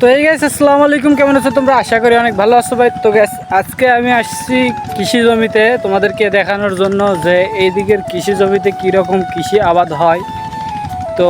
তো এই গাইস আসসালামু আলাইকুম, কেমন আছো তোমরা? আশা করি অনেক ভালো আছো ভাই। তো গ্যাস আজকে আমি আসছি কৃষি জমিতে। তোমাদেরকে দেখানোর জন্য যে এই দিকের কৃষি জমিতে কীরকম কৃষি আবাদ হয়। তো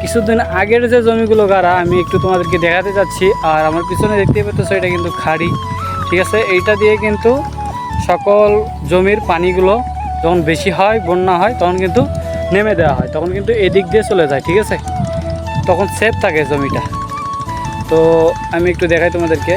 কিছুদিন আগের যে জমিগুলো গাড়া, আমি একটু তোমাদেরকে দেখাতে যাচ্ছি। আর আমার পিছনে দেখতে পাচ্ছ এটা কিন্তু খাড়ি। ঠিক আছে? এইটা দিয়ে কিন্তু সকল জমির পানিগুলো যখন বেশি হয়, বন্যা হয়, তখন কিন্তু নেমে দেওয়া হয়। তখন কিন্তু এদিক দিয়ে চলে যায়, ঠিক আছে? তখন সেফ থাকে জমিটা। তো আমি একটু দেখাই তোমাদেরকে।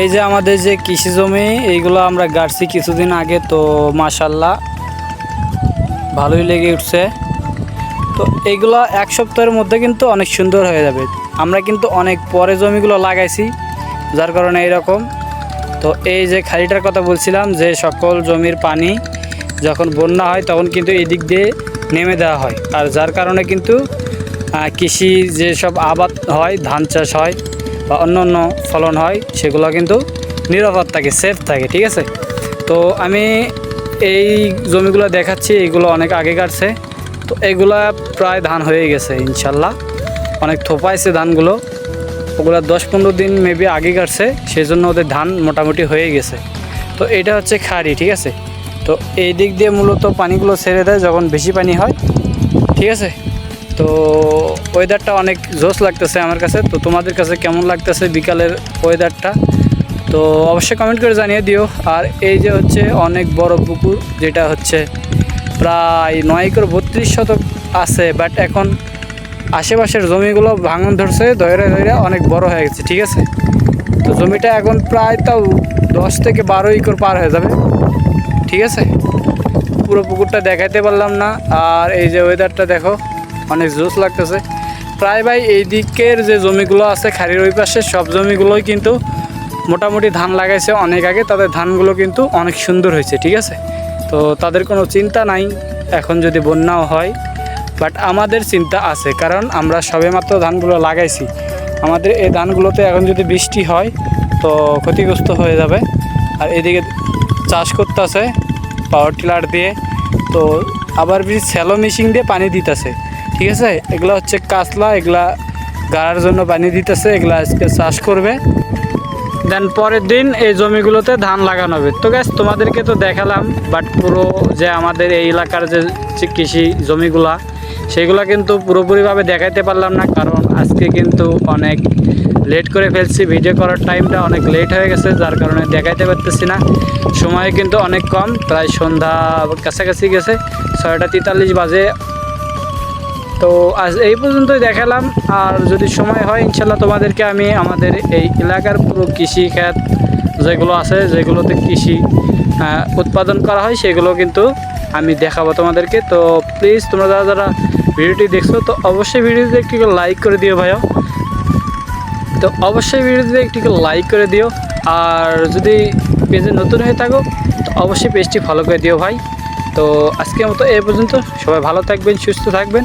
এই যে আমাদের যে কৃষি জমি, এইগুলো আমরা গাড়ছি কিছুদিন আগে, তো মাশাল্লাহ ভালোই লেগে উঠছে। তো এইগুলো এক সপ্তাহের মধ্যে কিন্তু অনেক সুন্দর হয়ে যাবে। আমরা কিন্তু অনেক পরে জমিগুলো লাগাইছি, যার কারণে এরকম তো এই যে খালিটার কথা বলছিলাম, যে সকল জমির পানি যখন বন্যা হয়, তখন কিন্তু এই দিক দিয়ে নেমে দেওয়া হয়। আর যার কারণে কিন্তু কৃষি যেসব আবাদ হয়, ধান চাষ হয় বা অন্য অন্য ফলন হয়, সেগুলো কিন্তু নিরাপদ থাকে সেফ থাকে, ঠিক আছে? তো আমি এই জমিগুলো দেখাচ্ছি এইগুলো অনেক আগে কাটছে তো এগুলা প্রায় ধান হয়ে গেছে, ইনশাল্লাহ। অনেক থোপাইছে ধানগুলো। ওগুলো দশ পনেরো দিন মেবি আগে কাটছে সেই জন্য ওদের ধান মোটামুটি হয়ে গেছে। তো এটা হচ্ছে খাড়ি, ঠিক আছে? তো এই দিক দিয়ে মূলত পানিগুলো ছেড়ে দেয় যখন বেশি পানি হয়, ঠিক আছে? তো ওয়েদারটা অনেক জোশ লাগতেছে আমার কাছে। তো তোমাদের কাছে কেমন লাগতেছে বিকালের ওয়েদারটা তো অবশ্যই কমেন্ট করে জানিয়ে দিও। আর এই যে হচ্ছে অনেক বড় পুকুর, যেটা হচ্ছে প্রায় নয় একর বত্রিশ শতক আছে বাট এখন আশেপাশের জমিগুলো ভাঙন ধরছে ধরে ধরে অনেক বড় হয়ে গেছে, ঠিক আছে? তো জমিটা এখন প্রায় তাও দশ থেকে বারো একর পার হয়ে যাবে, ঠিক আছে? পুরো পুকুরটা দেখাইতে পারলাম না। আর এই যে ওয়েদারটা দেখো অনেক জোস লাগতেছে। প্রায় ভাই এই দিকের যে জমিগুলো আছে খাড়ির ওই পাশে, সব জমিগুলোই কিন্তু মোটামুটি ধান লাগাইছে অনেক আগে। তাদের ধানগুলো কিন্তু অনেক সুন্দর হয়েছে, ঠিক আছে? তো তাদের কোনো চিন্তা নাই, এখন যদি বন্যাও হয়। বাট আমাদের চিন্তা আছে, কারণ আমরা সবেমাত্র ধানগুলো লাগাইছি। আমাদের এই ধানগুলোতে এখন যদি বৃষ্টি হয়, তো ক্ষতিগ্রস্ত হয়ে যাবে। আর এদিকে চাষ করতেছে পাওয়ার টিলার দিয়ে। তো আবার বেশি স্যালো মেশিন দিয়ে পানি দিতেছে। ঠিক আছে? এগুলো হচ্ছে কাতলা, এগুলা গাড়ার জন্য পানি দিতেছে, এগুলা আজকে চাষ করবে। দেন পরের দিন এই জমিগুলোতে ধান লাগানো হবে। তো গ্যাস তোমাদেরকে তো দেখালাম বাট পুরো যে আমাদের এই এলাকার যে কৃষি জমিগুলা, সেগুলো কিন্তু পুরোপুরিভাবে দেখাইতে পারলাম না, কারণ আজকে কিন্তু অনেক লেট করে ফেলছি। ভিডিও করার টাইমটা অনেক লেট হয়ে গেছে, যার কারণে দেখাইতে পারতেছি না। সময় কিন্তু অনেক কম, প্রায় সন্ধ্যা কাছাকাছি গেছে, ছয়টা তেতাল্লিশ বাজে। তো আজ এই পর্যন্তই দেখালাম। আর যদি সময় হয়, ইনশাল্লাহ তোমাদেরকে আমি আমাদের এই এলাকার পুরো কৃষি যেগুলো আছে, যেগুলোতে কৃষি উৎপাদন করা হয়, সেগুলো কিন্তু আমি দেখাবো তোমাদেরকে। তো প্লিজ তোমরা যারা যারা ভিডিওটি দেখছ, তো অবশ্যই ভিডিওতে একটি লাইক করে দিও ভাইয়া। তো অবশ্যই ভিডিওতে একটি লাইক করে দিও। আর যদি পেজে নতুন হয়ে থাকো, তো অবশ্যই পেজটি ফলো করে দিও ভাই। তো আজকের মতো এই পর্যন্ত। সবাই ভালো থাকবেন, সুস্থ থাকবেন।